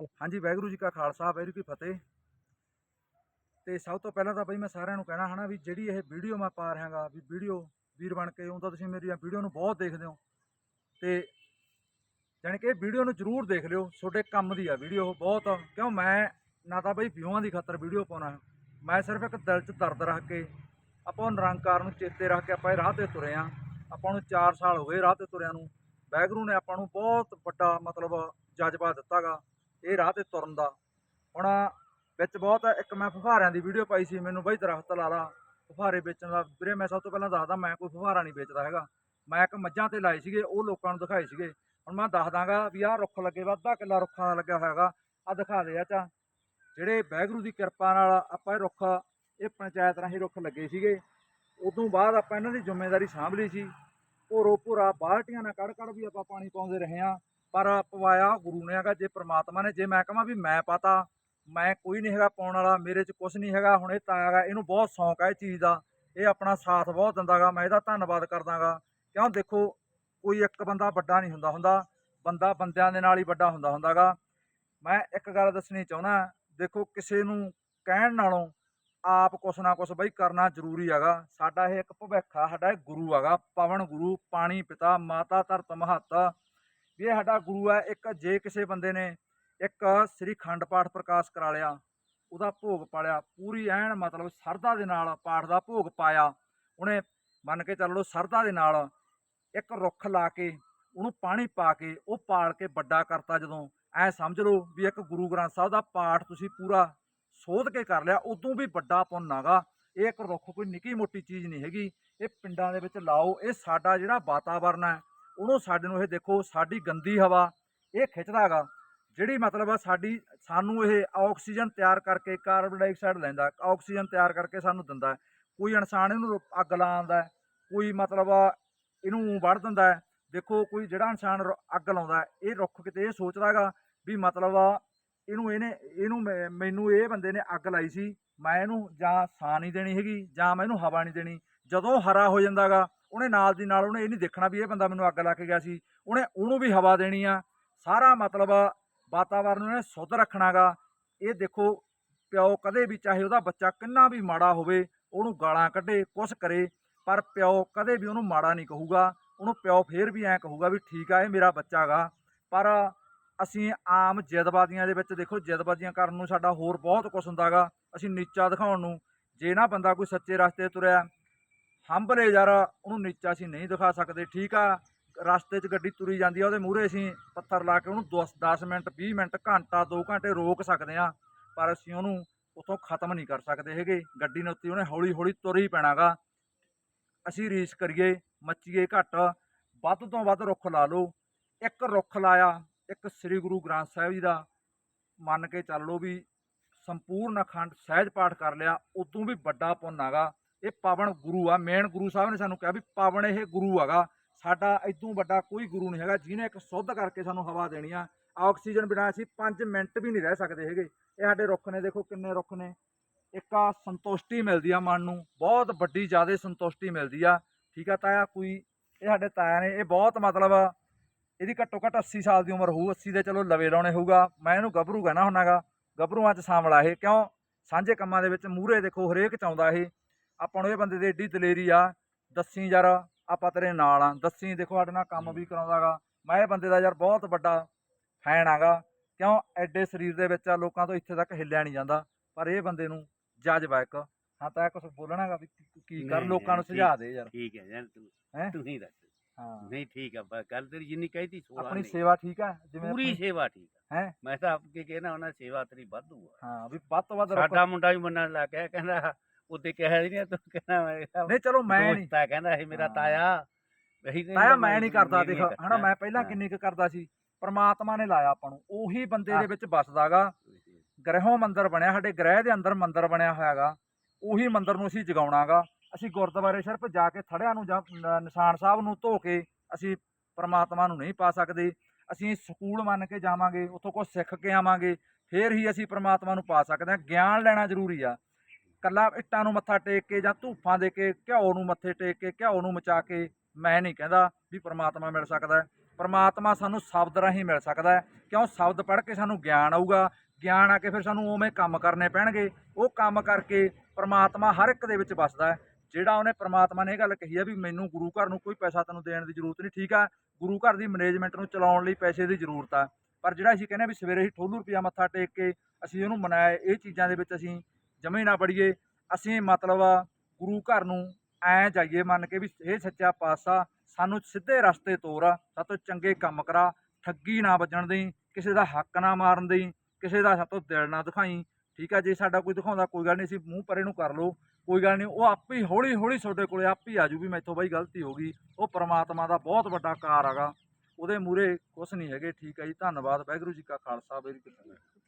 ਹਾਂਜੀ, ਵਾਹਿਗੁਰੂ ਜੀ ਕਾ ਖਾਲਸਾ, ਵਾਹਿਗੁਰੂ ਕੀ ਫਤਿਹ। ਤੇ ਸਭ ਤੋਂ ਪਹਿਲਾਂ ਤਾਂ ਬਈ ਮੈਂ ਸਾਰਿਆਂ ਨੂੰ ਕਹਿਣਾ ਹਨਾ ਵੀ ਜਿਹੜੀ ਇਹ ਵੀਡੀਓ ਮੈਂ ਪਾ ਰਿਹਾਗਾ, ਵੀ ਵੀਡੀਓ ਵੀਰ ਬਣ ਕੇ ਉਹ ਤਾਂ ਤੁਸੀਂ ਮੇਰੀਆਂ ਵੀਡੀਓ ਨੂੰ ਬਹੁਤ ਦੇਖਦੇ ਹੋ। ਤੇ ਜਾਣੀ ਕਿ ਇਹ ਵੀਡੀਓ ਨੂੰ ਜ਼ਰੂਰ ਦੇਖ ਲਿਓ, ਤੁਹਾਡੇ ਕੰਮ ਦੀ ਆ ਵੀਡੀਓ ਬਹੁਤ। ਕਿਉਂ ਮੈਂ ਨਾ ਤਾਂ ਬਈ ਵਿਊਆਂ ਦੀ ਖਾਤਰ ਵੀਡੀਓ ਪਾਉਣਾ, ਮੈਂ ਸਿਰਫ ਇੱਕ ਦਿਲ 'ਚ ਦਰਦ ਰੱਖ ਕੇ, ਆਪਾਂ ਉਹ ਨਿਰੰਕਾਰ ਨੂੰ ਚੇਤੇ ਰੱਖ ਕੇ ਆਪਾਂ ਇਹ ਰਾਹ ਤੇ ਤੁਰੇ ਆ। ਆਪਾਂ ਨੂੰ 4 ਸਾਲ ਹੋ ਗਏ ਰਾਹ ਤੇ ਤੁਰਿਆਂ ਨੂੰ, ਵਾਹਿਗੁਰੂ ਨੇ ਆਪਾਂ ਨੂੰ ਬਹੁਤ ਵੱਡਾ ਮਤਲਬ ਜਜ਼ਬਾ ਦਿੱਤਾਗਾ। ਇਹ ਰਾਹ ਤੇ ਤੁਰਨ ਦਾ। ਹੁਣ ਵਿੱਚ ਬਹੁਤ ਇੱਕ ਮੈਂ ਫੁਹਾਰਿਆਂ ਦੀ ਵੀਡੀਓ ਪਾਈ ਸੀ, ਮੈਨੂੰ ਬਈ ਦਰਖਤ ਲਾ ਲਾ, ਫੁਹਾਰੇ ਵੇਚਣ ਦਾ। ਵੀਰੇ, ਮੈਂ ਸਭ ਤੋਂ ਪਹਿਲਾਂ ਦੱਸਦਾ, ਮੈਂ ਕੋਈ ਫੁਹਾਰਾ ਨਹੀਂ ਵੇਚਦਾ ਹੈਗਾ। ਮੈਂ ਇੱਕ ਮੱਝਾਂ ਤੇ ਲਾਏ ਸੀਗੇ, ਉਹ ਲੋਕਾਂ ਨੂੰ ਦਿਖਾਏ ਸੀਗੇ। ਹੁਣ ਮੈਂ ਦੱਸ ਦਾਂਗਾ ਵੀ ਆਹ ਰੁੱਖ ਲੱਗੇ ਵਾ ਅੱਧਾ ਕਿੱਲਾ ਰੁੱਖਾਂ ਦਾ ਲੱਗਿਆ ਹੋਇਆਗਾ ਆ ਦਿਖਾ ਦੇ ਚਾਚਾ ਜਿਹੜੇ ਵਾਹਿਗੁਰੂ ਦੀ ਕਿਰਪਾ ਨਾਲ ਆਪਾਂ ਇਹ ਰੁੱਖ, ਇਹ ਪੰਚਾਇਤ ਰਾਹੀਂ ਰੁੱਖ ਲੱਗੇ ਸੀਗੇ। ਉਦੋਂ ਬਾਅਦ ਆਪਾਂ ਇਹਨਾਂ ਦੀ ਜ਼ਿੰਮੇਵਾਰੀ ਸਾਂਭ ਲਈ ਸੀ। ਭੋਰੋ ਭੋਰਾ ਬਾਲਟੀਆਂ ਨਾਲ ਕੜ ਕੜ ਵੀ ਆਪਾਂ ਪਾਣੀ ਪਾਉਂਦੇ ਰਹੇ ਆ ਪਰ ਪਵਾਇਆ ਗੁਰੂ ਨੇ ਹੈਗਾ, ਜੇ ਪ੍ਰਮਾਤਮਾ ਨੇ, ਜੇ ਮੈਂ ਕਹਾਂ ਵੀ ਮੈਂ ਪਤਾ, ਮੈਂ ਕੋਈ ਨਹੀਂ ਹੈਗਾ ਪਾਉਣ ਵਾਲਾ, ਮੇਰੇ 'ਚ ਕੁਝ ਨਹੀਂ ਹੈਗਾ, ਹੁਣ ਇਹ ਤਾਂ ਹੈਗਾ, ਇਹਨੂੰ ਬਹੁਤ ਸ਼ੌਂਕ ਹੈ ਇਹ ਚੀਜ਼ ਦਾ, ਇਹ ਆਪਣਾ ਸਾਥ ਬਹੁਤ ਦਿੰਦਾਗਾ ਮੈਂ ਇਹਦਾ ਧੰਨਵਾਦ ਕਰਦਾਗਾ ਕਿਉਂ ਦੇਖੋ, ਕੋਈ ਇੱਕ ਬੰਦਾ ਵੱਡਾ ਨਹੀਂ ਹੁੰਦਾ ਹੁੰਦਾ ਬੰਦਾ ਬੰਦਿਆਂ ਦੇ ਨਾਲ ਹੀ ਵੱਡਾ ਹੁੰਦਾ ਹੁੰਦਾਗਾ ਮੈਂ ਇੱਕ ਗੱਲ ਦੱਸਣੀ ਚਾਹੁੰਦਾ, ਦੇਖੋ ਕਿਸੇ ਨੂੰ ਕਹਿਣ ਨਾਲੋਂ ਆਪ ਕੁਛ ਨਾ ਕੁਛ ਬਈ ਕਰਨਾ ਜ਼ਰੂਰੀ ਹੈਗਾ, ਸਾਡਾ ਇਹ ਇੱਕ ਭਵਿੱਖ ਆ, ਸਾਡਾ ਇਹ ਗੁਰੂ ਹੈਗਾ, ਪਵਨ ਗੁਰੂ, ਪਾਣੀ ਪਿਤਾ, ਮਾਤਾ ਧਰਤ ਮਹੱਤ। ਵੀ ਇਹ ਸਾਡਾ ਗੁਰੂ ਹੈ, ਇੱਕ ਜੇ ਕਿਸੇ ਬੰਦੇ ਨੇ ਇੱਕ ਸ੍ਰੀ ਖੰਡ ਪਾਠ ਪ੍ਰਕਾਸ਼ ਕਰਾ ਲਿਆ, ਉਹਦਾ ਭੋਗ ਪਾਲਿਆ, ਪੂਰੀ ਐਨ ਮਤਲਬ ਸਰਦਾ ਦੇ ਨਾਲ ਪਾਠ ਦਾ ਭੋਗ ਪਾਇਆ, ਉਹਨੇ ਮੰਨ ਕੇ ਚੱਲ ਲਓ ਸਰਦਾ ਦੇ ਨਾਲ ਇੱਕ ਰੁੱਖ ਲਾ ਕੇ, ਉਹਨੂੰ ਪਾਣੀ ਪਾ ਕੇ, ਉਹ ਪਾਲ ਕੇ ਵੱਡਾ ਕਰਤਾ ਜਦੋਂ, ਐ ਸਮਝ ਲਓ ਵੀ ਇੱਕ ਗੁਰੂ ਗ੍ਰੰਥ ਸਾਹਿਬ ਦਾ ਪਾਠ ਤੁਸੀਂ ਪੂਰਾ ਸੋਧ ਕੇ ਕਰ ਲਿਆ, ਉਦੋਂ ਵੀ ਵੱਡਾ ਪੁੰਨ ਹੈਗਾ ਇਹ ਇੱਕ ਰੁੱਖ ਕੋਈ ਨਿੱਕੀ ਮੋਟੀ ਚੀਜ਼ ਨਹੀਂ ਹੈਗੀ, ਇਹ ਪਿੰਡਾਂ ਦੇ ਵਿੱਚ ਲਾਓ, ਇਹ ਸਾਡਾ ਜਿਹੜਾ ਵਾਤਾਵਰਨ ਹੈ ਉਹਨੂੰ ਸਾਡੇ ਨੂੰ ਇਹ ਦੇਖੋ ਸਾਡੀ ਗੰਦੀ ਹਵਾ ਇਹ ਖਿੱਚਦਾ ਹੈਗਾ। ਜਿਹੜੀ ਮਤਲਬ ਆ ਸਾਡੀ ਸਾਨੂੰ ਇਹ ਆਕਸੀਜਨ ਤਿਆਰ ਕਰਕੇ ਕਾਰਬਨ ਡਾਈਆਕਸਾਈਡ ਲੈਂਦਾ ਆਕਸੀਜਨ ਤਿਆਰ ਕਰਕੇ ਸਾਨੂੰ ਦਿੰਦਾ ਕੋਈ ਇਨਸਾਨ ਇਹਨੂੰ ਅੱਗ ਲਾਉਂਦਾ ਹੈ, ਕੋਈ ਮਤਲਬ ਇਹਨੂੰ ਵੜ ਦਿੰਦਾ ਦੇਖੋ ਕੋਈ ਜਿਹੜਾ ਇਨਸਾਨ ਰ- ਅੱਗ ਲਾਉਂਦਾ ਇਹ ਰੁੱਖ ਕਿਤੇ ਇਹ ਸੋਚਦਾਗਾ ਵੀ ਮਤਲਬ ਇਹਨੂੰ ਇਹਨੇ ਇਹਨੂੰ ਮੈਂ- ਮੈਨੂੰ ਇਹ ਬੰਦੇ ਨੇ ਅੱਗ ਲਾਈ ਸੀ ਮੈਂ ਇਹਨੂੰ ਜਾਂ ਸਾਹ ਨਹੀਂ ਦੇਣੀ ਹੈਗੀ ਜਾਂ ਮੈਂ ਇਹਨੂੰ ਹਵਾ ਨਹੀਂ ਦੇਣੀ। ਜਦੋਂ ਹਰਾ ਹੋ ਜਾਂਦਾਗਾ ਉਹਨੇ ਨਾਲ ਦੀ ਨਾਲ ਉਹਨੇ ਇਹ ਨਹੀਂ ਦੇਖਣਾ ਵੀ ਇਹ ਬੰਦਾ ਮੈਨੂੰ ਅੱਗ ਲਾ ਕੇ ਗਿਆ ਸੀ। ਉਹਨੇ ਉਹਨੂੰ ਵੀ ਹਵਾ ਦੇਣੀ ਆ। ਸਾਰਾ ਮਤਲਬ ਵਾਤਾਵਰਨ ਨੂੰ ਇਹਨੇ ਸੁੱਧ ਰੱਖਣਾਗਾ। ਇਹ ਦੇਖੋ ਪਿਓ ਕਦੇ ਵੀ ਚਾਹੇ ਉਹਦਾ ਬੱਚਾ ਕਿੰਨਾ ਵੀ ਮਾੜਾ ਹੋਵੇ, ਉਹਨੂੰ ਗਾਲਾਂ ਕੱਢੇ, ਕੁਛ ਕਰੇ, ਪਰ ਪਿਓ ਕਦੇ ਵੀ ਉਹਨੂੰ ਮਾੜਾ ਨਹੀਂ ਕਹੂਗਾ। ਉਹਨੂੰ ਪਿਓ ਫੇਰ ਵੀ ਐਂ ਕਹੂਗਾ ਵੀ ਠੀਕ ਆ, ਇਹ ਮੇਰਾ ਬੱਚਾ ਗਾ। ਪਰ ਅਸੀਂ ਆਮ ਜਦਬਾਜ਼ੀਆਂ ਦੇ ਵਿੱਚ ਦੇਖੋ ਜਦਬਾਜ਼ੀਆਂ ਕਰਨ ਨੂੰ ਸਾਡਾ ਹੋਰ ਬਹੁਤ ਕੁਝ ਹੁੰਦਾਗਾ। ਅਸੀਂ ਨੀਚਾ ਦਿਖਾਉਣ ਨੂੰ। ਜੇ ਨਾ ਬੰਦਾ ਕੋਈ ਸੱਚੇ ਰਸਤੇ ਤੁਰਿਆ ਹੰਭਲੇ ਯਾਰ, ਉਹਨੂੰ ਨੀਚਾ ਅਸੀਂ ਨਹੀਂ ਦਿਖਾ ਸਕਦੇ, ਠੀਕ ਆ? ਰਸਤੇ 'ਚ ਗੱਡੀ ਤੁਰੀ ਜਾਂਦੀ ਆ, ਉਹਦੇ ਮੂਹਰੇ ਅਸੀਂ ਪੱਥਰ ਲਾ ਕੇ ਉਹਨੂੰ 10 ਮਿੰਟ 20 ਮਿੰਟ, ਘੰਟਾ 2 ਘੰਟੇ ਰੋਕ ਸਕਦੇ ਆ, ਪਰ ਅਸੀਂ ਉਹਨੂੰ ਉਥੋਂ ਖਤਮ ਨਹੀਂ ਕਰ ਸਕਦੇ ਹੈਗੇ। ਗੱਡੀ ਨੇ ਉੱਤੇ ਉਹਨੇ ਹੌਲੀ ਹੌਲੀ ਤੁਰ ਹੀ ਪੈਣਾਗਾ ਅਸੀਂ ਰੀਸ ਕਰੀਏ, ਮੱਚੀਏ ਘੱਟ, ਵੱਧ ਤੋਂ ਵੱਧ ਰੁੱਖ ਲਾ ਲਓ। ਇੱਕ ਰੁੱਖ ਲਾਇਆ, ਇੱਕ ਸ੍ਰੀ ਗੁਰੂ ਗ੍ਰੰਥ ਸਾਹਿਬ ਜੀ ਦਾ, ਮੰਨ ਕੇ ਚੱਲ ਲਓ ਵੀ ਸੰਪੂਰਨ ਅਖੰਡ ਸਹਿਜ ਪਾਠ ਕਰ ਲਿਆ, ਉਦੋਂ ਵੀ ਵੱਡਾ ਪੁੰਨ ਹੈਗਾ ਇਹ ਪਾਵਨ ਗੁਰੂ ਆ ਮੇਨ ਗੁਰੂ ਸਾਹਿਬ ਨੇ ਸਾਨੂੰ ਕਿਹਾ ਵੀ ਪਾਵਨ ਇਹ ਗੁਰੂ ਹੈਗਾ, ਸਾਡਾ ਇਦੋਂ ਵੱਡਾ ਕੋਈ ਗੁਰੂ ਨਹੀਂ ਹੈਗਾ, ਜਿਹਨੇ ਇੱਕ ਸੁੱਧ ਕਰਕੇ ਸਾਨੂੰ ਹਵਾ ਦੇਣੀ ਆ। ਆਕਸੀਜਨ ਬਿਨਾਂ ਅਸੀਂ 5 ਮਿੰਟ ਵੀ ਨਹੀਂ ਰਹਿ ਸਕਦੇ ਹੈਗੇ। ਇਹ ਸਾਡੇ ਰੁੱਖ ਨੇ, ਦੇਖੋ ਕਿੰਨੇ ਰੁੱਖ ਨੇ। ਇੱਕ ਆ ਸੰਤੁਸ਼ਟੀ ਮਿਲਦੀ ਆ ਮਨ ਨੂੰ, ਬਹੁਤ ਵੱਡੀ ਜ਼ਿਆਦਾ ਸੰਤੁਸ਼ਟੀ ਮਿਲਦੀ ਆ। ਠੀਕ ਆ ਤਾਇਆ, ਕੋਈ ਇਹ ਸਾਡੇ ਤਾਇਆ ਨੇ, ਇਹ ਬਹੁਤ ਮਤਲਬ ਇਹਦੀ ਘੱਟੋ ਘੱਟ 80 ਸਾਲ ਦੀ ਉਮਰ ਹੋਊ 80 ਦੇ ਚਲੋ ਲਵੇ ਲਾਉਣੇ ਹੋਊਗਾ। ਮੈਂ ਇਹਨੂੰ ਗੱਭਰੂ ਕਹਿਣਾ ਹੁੰਨਾਗਾ ਗੱਭਰੂਆਂ 'ਚ ਸਾਂਵਲਾ ਇਹ, ਕਿਉਂ? ਸਾਂਝੇ ਕੰਮਾਂ ਦੇ ਵਿੱਚ ਮੂਹਰੇ ਦੇਖੋ ਹਰੇਕ ਚਾਹੁੰਦਾ ਇਹ। ਆਪਾਂ ਨੂੰ ਇਹ ਬੰਦੇ ਦੀ ਏਡੀ ਦਲੇਰੀ ਆ ਦੱਸੀ ਯਾਰ ਆਪਾਂ ਤੇਰੇ ਨਾਲ ਆ। ਦੱਸੀ ਦੇਖੋ ਸਾਡੇ ਨਾਲ ਕੰਮ ਵੀ ਕਰਾਉਂਦਾਗਾ। ਮੈਂ ਇਹ ਬੰਦੇ ਦਾ ਯਾਰ ਬਹੁਤ ਵੱਡਾ ਫੈਨ ਆਗਾ। ਕਿਉਂ? ਐਡੇ ਸਰੀਰ ਦੇ ਵਿੱਚ ਆ ਲੋਕਾਂ ਤੋਂ ਇੱਥੇ ਤੱਕ ਹਿੱਲਿਆ ਨਹੀਂ ਜਾਂਦਾ। ਪਰ ਇਹ ਬੰਦੇ ਨੂੰ ਜਜ਼ਬਾ ਇੱਕ। ਹਾਂ ਤਾਂ ਕੁਝ ਬੋਲਣਾਗਾ ਵੀ ਕੀ- ਕਰ ਲੋਕਾਂ ਨੂੰ ਸੁਝਾ ਦੇ ਯਾਰ। ਠੀਕ ਹੈ ਯਾਰ ਤੂੰ ਹੈਂ? ਤੂੰ ਹੀ ਦੱਸ। ਹਾਂ। ਨਹੀਂ ਠੀਕ ਹੈ ਬਸ ਗੱਲ ਤੇਰੀ ਜਿੰਨੀ ਕਹੀਤੀ ਸੋਲਾ ਆਪਣੀ ਸੇਵਾ ਠੀਕ ਆ ਜਿਵੇਂ ਪੂਰੀ ਸੇਵਾ ਠੀਕ ਹੈ ਹੈਂ? ਮੈਂ ਤਾਂ ਆਪਕੇ ਕਹਿਣਾ ਉਹਨਾਂ ਸੇਵਾ ਤੇਰੀ ਵਾਧੂ ਆ। ਹਾਂ ਵੀ ਵੱਧ ਤੋਂ ਵੱਧ ਸਾਡਾ ਮੁੰਡਾ ਵੀ ਮੰਨਣ ਲੱਗ ਗਿਆ ਕਹਿੰਦਾ ਉੱਤੇ ਕਿਹਾ ਨਹੀਂ ਤੂੰ ਕਹਿੰਦਾ ਮੈਂ ਨਹੀਂ ਚਲੋ ਮੈਂ ਨਹੀਂ ਦੋਸਤ ਕਹਿੰਦਾ ਇਹ ਮੇਰਾ। ਤਾਇਆ। ਵਹੀ ਨਹੀਂ ਤਾਇਆ ਮੈਂ ਨਹੀਂ ਕਰਦਾ ਦੇਖ। ਹਨਾ ਮੈਂ। ਪਹਿਲਾਂ। ਕਿੰਨੀ ਕੁ ਕਰਦਾ ਸੀ ਪ੍ਰਮਾਤਮਾ ਨੇ ਲਾਇਆ ਆਪਾਂ ਨੂੰ। ਉਹੀ ਬੰਦੇ ਦੇ। ਵਿੱਚ ਵਸਦਾਗਾ। ਗ੍ਰਹਿੋਂ ਮੰਦਰ ਬਣਿਆ ਸਾਡੇ ਗ੍ਰਹਿ ਦੇ ਅੰਦਰ ਮੰਦਰ ਬਣਿਆ ਹੋਇਆਗਾ। ਉਹੀ ਮੰਦਰ ਨੂੰ ਅਸੀਂ ਜਗਾਉਣਾਗਾ। ਅਸੀਂ ਗੁਰਦੁਆਰੇ ਸਿਰਫ ਜਾ ਕੇ ਥੜਿਆਂ ਨੂੰ ਜਾਂ ਨਿਸ਼ਾਨ ਸਾਹਿਬ ਨੂੰ ਧੋ ਕੇ ਅਸੀਂ ਪ੍ਰਮਾਤਮਾ ਨੂੰ ਨਹੀਂ ਪਾ ਸਕਦੇ। ਅਸੀਂ ਸਕੂਲ ਮੰਨ ਕੇ ਜਾਵਾਂਗੇ ਉੱਥੋਂ ਕੁਝ ਸਿੱਖ ਕੇ ਆਵਾਂਗੇ ਫੇਰ ਹੀ ਅਸੀਂ ਪ੍ਰਮਾਤਮਾ ਨੂੰ ਪਾ ਸਕਦੇ ਹਾਂ। ਗਿਆਨ ਲੈਣਾ ਜ਼ਰੂਰੀ ਆ। ਕੱਲਾ ਇੱਟਾਂ ਨੂੰ ਮੱਥਾ ਟੇਕ ਕੇ ਜਾਂ ਧੂਫਾਂ ਦੇ ਕੇ, ਘਿਓ ਨੂੰ ਮੱਥੇ ਟੇਕ ਕੇ, ਘਿਓ ਨੂੰ ਮਚਾ ਕੇ, ਮੈਂ ਨਹੀਂ ਕਹਿੰਦਾ ਵੀ ਪ੍ਰਮਾਤਮਾ ਮਿਲ ਸਕਦਾ ਹੈ। ਪਰਮਾਤਮਾ ਸਾਨੂੰ ਸ਼ਬਦ ਰਾਹੀਂ ਮਿਲ ਸਕਦਾ ਕਿਉਂ? ਸ਼ਬਦ ਪੜ੍ਹ ਕੇ ਸਾਨੂੰ ਗਿਆਨ ਆਊਗਾ। ਗਿਆਨ ਆ ਕੇ ਫਿਰ ਸਾਨੂੰ ਉਵੇਂ ਕੰਮ ਕਰਨੇ ਪੈਣਗੇ। ਉਹ ਕੰਮ ਕਰਕੇ ਪਰਮਾਤਮਾ ਹਰ ਇੱਕ ਦੇ ਵਿੱਚ ਵੱਸਦਾ ਹੈ। ਜਿਹੜਾ ਉਹਨੇ ਪਰਮਾਤਮਾ ਨੇ ਇਹ ਗੱਲ ਕਹੀ ਹੈ ਵੀ ਮੈਨੂੰ ਗੁਰੂ ਘਰ ਨੂੰ ਕੋਈ ਪੈਸਾ ਤੈਨੂੰ ਦੇਣ ਦੀ ਜ਼ਰੂਰਤ ਨਹੀਂ, ਠੀਕ ਆ? ਗੁਰੂ ਘਰ ਦੀ ਮੈਨੇਜਮੈਂਟ ਨੂੰ ਚਲਾਉਣ ਲਈ ਪੈਸੇ ਦੀ ਜ਼ਰੂਰਤ ਆ। ਪਰ ਜਿਹੜਾ ਅਸੀਂ ਕਹਿੰਦੇ ਵੀ ਸਵੇਰੇ ਹੀ ਠੋਲੂ ਰੁਪਿਆ ਮੱਥਾ ਟੇਕ ਕੇ ਅਸੀਂ ਉਹਨੂੰ ਮਨਾਏ ਇਹ ਚੀਜ਼ਾਂ ਦੇ ਵਿੱਚ ਅਸੀਂ ਜਮੇ ਨਾ ਬੜੀਏ ਅਸੀਂ ਮਤਲਬ ਗੁਰੂ ਘਰ ਨੂੰ ਐ ਜਾਈਏ ਮੰਨ ਕੇ ਵੀ ਇਹ ਸੱਚਾ ਪਾਤਸ਼ਾਹ ਸਾਨੂੰ ਸਿੱਧੇ ਰਸਤੇ ਤੋਰ ਸਾਤੋਂ ਚੰਗੇ ਕੰਮ ਕਰਾ, ਠੱਗੀ ਨਾ ਵੱਜਣ ਦੇਈ, ਕਿਸੇ ਦਾ ਹੱਕ ਨਾ ਮਾਰਨ ਦੇਈ, ਕਿਸੇ ਦਾ ਸਾਤੋਂ ਦਿਲ ਨਾ ਦਿਖਾਈ। ਠੀਕ ਆ, ਜੇ ਸਾਡਾ ਕੋਈ ਦਿਖਾਉਂਦਾ, ਕੋਈ ਗੱਲ ਨਹੀਂ ਸੀ ਮੂੰਹ ਪਰੇ ਨੂੰ ਕਰ ਲਓ, ਕੋਈ ਗੱਲ ਨਹੀਂ, ਉਹ ਆਪੇ ਹੀ ਹੌਲੀ ਹੌਲੀ ਤੁਹਾਡੇ ਕੋਲੇ ਆਪੇ ਹੀ ਆਜੂ ਵੀ ਮੈਥੋਂ ਬਾਈ ਗਲਤੀ ਹੋ ਗਈ, ਉਹ ਪ੍ਰਮਾਤਮਾ ਦਾ ਬਹੁਤ ਵੱਡਾ ਕਾਰ ਹੈਗਾ, ਉਹਦੇ ਮੂਰੇ ਕੁਛ ਨਹੀਂ ਹੈਗੇ, ਠੀਕ ਹੈ ਜੀ, ਧੰਨਵਾਦ, ਵਾਹਿਗੁਰੂ ਜੀ ਕਾ ਖਾਲਸਾ, ਵਾਹਿਗੁਰੂ ਜੀ ਕੀ ਫਤਿਹ।